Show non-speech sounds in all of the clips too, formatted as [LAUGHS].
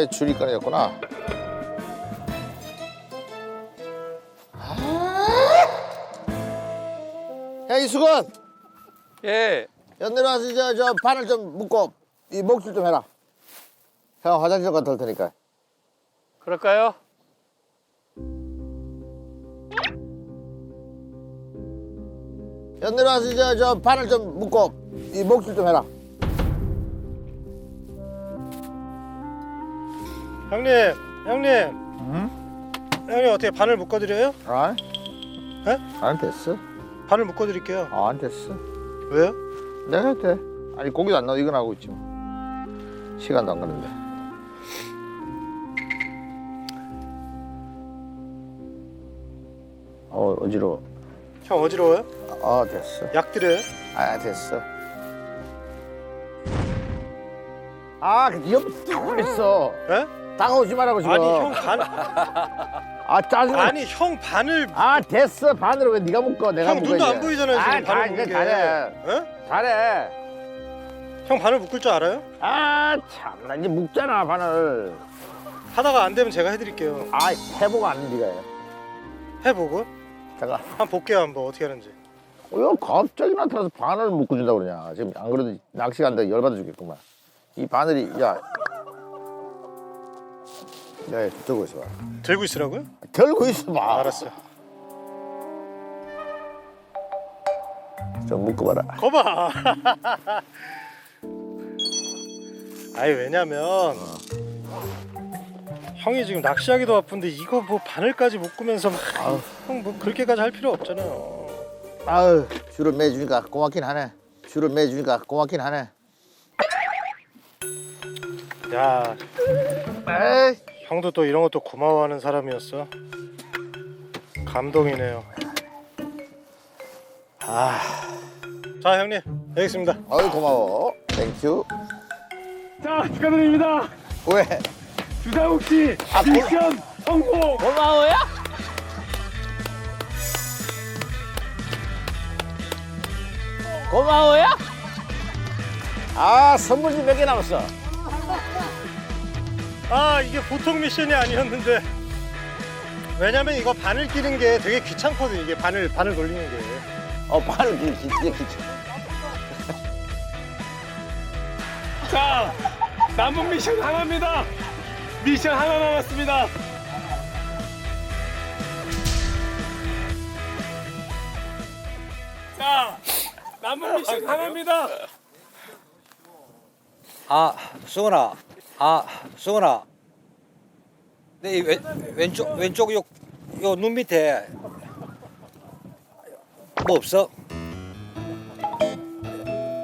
왜 줄이 끊어졌구나. 야 이수건, 예. 연내로 와서 저, 저 바늘 좀 묶고 이 목줄 좀 해라. 형 화장실 좀 갔다 올 테니까. 그럴까요? 연내로 와서 저, 저 바늘 좀 묶고 이 목줄 좀 해라. 형님, 형님. 형님 어떻게 바늘 묶어드려요? 아? 에? 안 됐어. 바늘 묶어드릴게요. 아, 안 됐어. 왜요? 내가 돼. 아니 고기도 안 나와 이건 하고 있지 뭐. 시간도 안 가는데. 어 어지러워. 형 어지러워요? 아 됐어. 약 드려요? 아 됐어. 아, 그옆 다가있어. 에? 다가오지 말라고 지금. 아니 형 반, 아 짜증. 나. 아니 형 바늘 아 됐어. 반으로 왜 네가 묶어? 내가 형 묶어. 눈도. 안 보이잖아요 아, 지금 다 바늘 이제 묶는 게. 잘해. 에? 잘해. 형 바늘 묶을 줄 알아요? 아 참 나 이제 묶잖아 바늘. 하다가 안 되면 제가 해드릴게요. 아 해보고 안 네가 해. 해보고 잠깐. 한번 볼게요 한번 어떻게 하는지. 왜 갑자기 나타나서 바늘을 묶어 준다 고 그러냐. 지금 안 그래도 낚시 간다 열받아 죽겠구만. 이 바늘이 야. 야, 얘 들고 있어 봐. 들고 있으라고요? 들고 있어 봐. 알았어. 좀 묶어봐라. 거봐. 아니 왜냐면 형이 지금 낚시하기도 바쁜데 이거 뭐 바늘까지 묶으면서 형뭐 그렇게까지 할 필요 없잖아요. 아유, 줄을 매주니까 고맙긴 하네. 줄을 매주니까 고맙긴 하네. 야 에이, 형도 또 이런 것도 고마워하는 사람이었어. 감동이네요. 아. 자 형님 여기 있습니다. 어이 고마워. 땡큐. 자, 축하드립니다. 왜? 주상욱 씨 아, 고- 미션 성공. 고마워요? 고마워요? 아, 선물지 몇개 남았어? 아 이게 보통 미션이 아니었는데 왜냐면 이거 바늘 끼는 게 되게 귀찮거든 이게 바늘 바늘 돌리는 게. 어, 바늘 기, 기, 기, 기. 자, 남은 미션 하나입니다. 미션 하나 남았습니다. 자, 남은 미션 하나입니다. 아, 수근아. 아. 내이 왼, 왼쪽 왼쪽 요 요 눈 밑에 뭐 없어?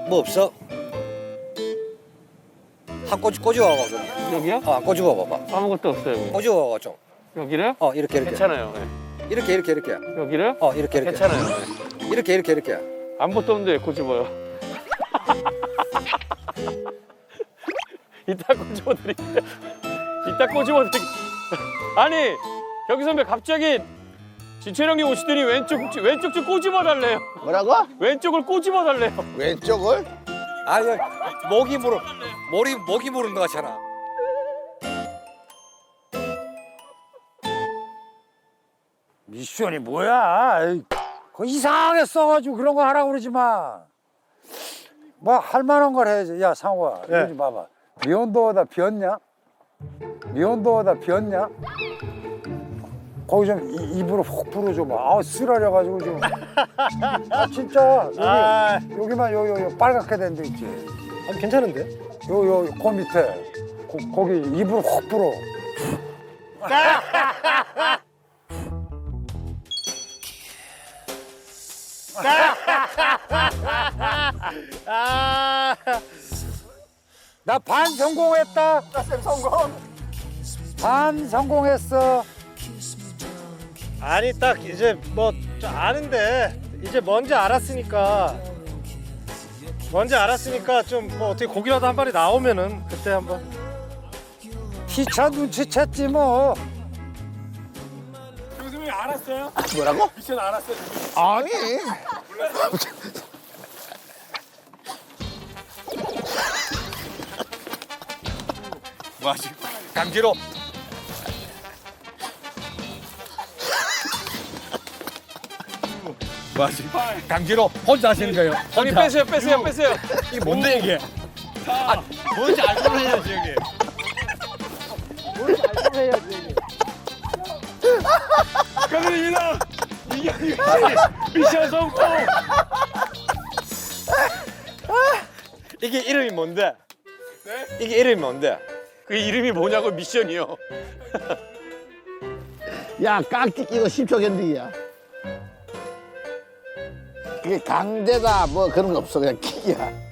뭐 없어? 한 꼬집 꼬집어 봐봐 좀. 여기요? 어, 꼬집어 봐봐. 아무것도 없어요. 꼬집어 봐봐 좀. 여기를? 어, 이렇게 이렇게. 괜찮아요. 네. 이렇게 이렇게 이렇게. 여기를? 어, 이렇게 이렇게. 괜찮아요. 네. 이렇게 이렇게 이렇게. 아무것도 없는데 고집어요. [LAUGHS] 이따 꼬집어 드릴게요. 이따 꼬집어 드릴게요. 아니, 여기 선배 갑자기 진철 형님 오시더니 왼쪽 왼쪽 좀 꼬집어 달래요. 뭐라고? 왼쪽을 꼬집어 달래요. 왼쪽을? 아, 이거 목이 물어. 머리 목이 무는 것 같잖아. 미션이 뭐야? 에이, 그거 이상하게 써가지고 그런 거 하라고 그러지 마. 뭐 할 만한 걸 해야지. 야 상호야, 네. 이거 좀 봐봐. 미온도어다 비었냐? 미온도어다 비었냐? 거기 좀 이- 입으로 훅 불어줘 봐. 아우 쓰라려가지고 좀. 아 진짜 여기 아, 여기만 요 요 요 빨갛게 된 데 있지. 아니, 괜찮은데? 요요그 밑에 거, 거기 입으로 훅 불어. [LAUGHS] [LAUGHS] 아, 나 반 성공했다. 성공. 반 성공했어. 아니 딱 이제 뭐좀 아는데 이제 뭔지 알았으니까 뭔지 알았으니까 좀 뭐 어떻게 고기라도 한 마리 나오면은 그때 한번 기차 눈치챘지 뭐. 교수님 알았어요? 뭐라고? 미션 알았어요. 아니. 뭐 하실 거예요? 강제로 맞지 강제로 혼자 하시는 거예요 형님 빼세요 빼세요 빼세요. 이게 뭔데 이게 아, 뭔지 알고 해야지 여기 감사합니다. 이게 이게 미션 성공. 이게 이름이 뭔데? 네? 이게 이름이 뭔데? 그 이름이 뭐냐고 미션이요. [LAUGHS] 야 깍지 끼고 10초 견디기야. 그게 강제다 뭐 그런 거 없어. 그냥 끼야